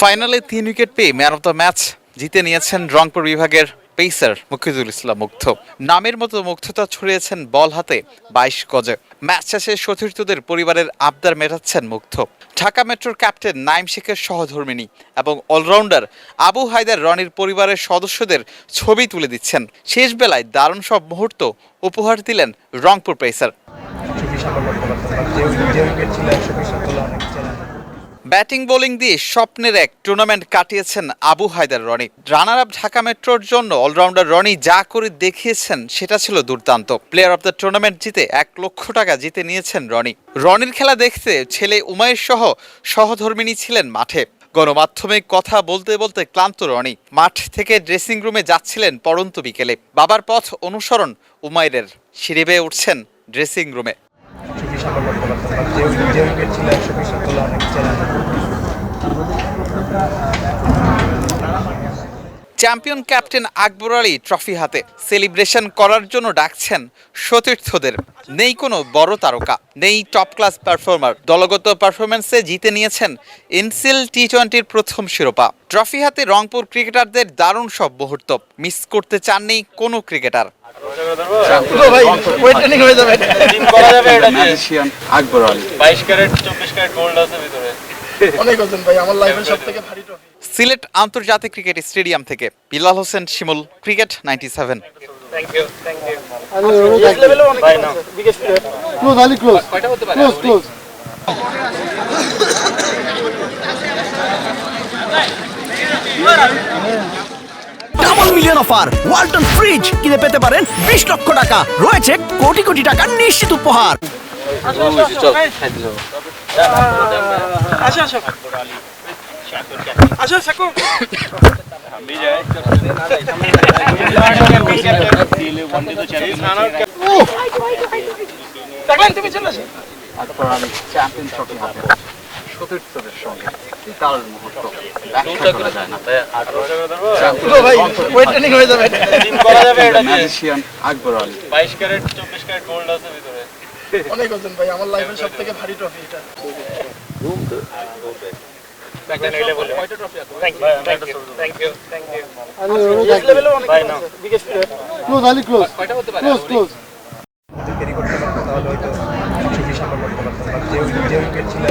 ফাইনালে তিন উইকেট পেয়ে ম্যান অফ দ্য ম্যাচ জিতে নিয়েছেন রংপুর বিভাগের পেসার মুখিদুল ইসলাম মুগ্ধ। নামের মতো মুগ্ধতা ছড়িয়েছেন বল হাতে বাইশ গজে। ম্যাচ শেষে সতীর্থদের পরিবারের আবদার মেটাচ্ছেন মুগ্ধ। ঢাকা মেট্রোর ক্যাপ্টেন নাইম শেখের সহধর্মিনী এবং অলরাউন্ডার আবু হায়দার রনির পরিবারের সদস্যদের ছবি তুলে দিচ্ছেন। শেষ বেলায় দারুণ সব মুহূর্ত উপহার দিলেন রংপুর পেসার ব্যাটিং বোলিং দিয়ে স্বপ্নের এক টুর্নামেন্ট কাটিয়েছেন আবু হায়দার রনি। রানার আপ ঢাকা মেট্রোর জন্য অলরাউন্ডার রনি যা করে দেখিয়েছেন, সেটা ছিল দুর্দান্ত। প্লেয়ার অফ দ্য টুর্নামেন্ট জিতে এক লক্ষ টাকা জিতে নিয়েছেন রনি। রনির খেলা দেখতে ছেলে উমায়ের সহ সহধর্মিনী ছিলেন মাঠে। গণমাধ্যমে কথা বলতে বলতে ক্লান্ত রনি। মাঠ থেকে ড্রেসিং রুমে যাচ্ছিলেন পড়ন্ত বিকেলে। বাবার পথ অনুসরণ উমায়ের সিঁড়ি বেয়ে উঠছেন ড্রেসিং রুমে। আমরা করতে পারতাম। উইকেট ছিল একশো বিশ তুলে অনেক challenge champion captain Akbar Ali trophy হাতে সেলিব্রেশন করার জন্য ডাকছেন সতীর্থদের। নেই কোনো বড় তারকা নেই টপ ক্লাস পারফর্মার দলগত পারফরমেন্সে জিতে নিয়েছেন ইনসিল টি টোয়েন্টির প্রথম শিরোপা। ট্রফি হাতে রংপুর ক্রিকেটারদের দারুণ সব মুহূর্ত। মিস করতে চাননি কোনো ক্রিকেটার। হয়ে আকবর আলী। বাইশ ক্যারেট চব্বিশ ক্যারেট গোল্ড আছে ভিতরে। অনেক ওজন ভাই আমার লাইফের সব ভারী ট্রফি সিলেট আন্তর্জাতিক ক্রিকেট স্টেডিয়াম থেকে Bilal Hossain Shimul cricket ninety seven. Double million offer Walton fridge কিনে পেতে পারেন বিশ লক্ষ টাকা। রয়েছে কোটি কোটি টাকার নিশ্চিত উপহার। আসো আসো। আসো সাকু। দেখলেন তুমি চলে আসো। আকবর আলী চ্যাম্পিয়ন ট্রফি সতীর্থদের সঙ্গে মুহূর্ত আকবর বাইশ ক্যারেট চব্বিশ ক্যারেট গোল্ড আছে ভিতরে। অনেক ওজন ভাই আমার লাইফের সব থেকে ভারী ট্রফি এটা. যদি ক্যারি করতে পারতাম যে উইকেট ছিল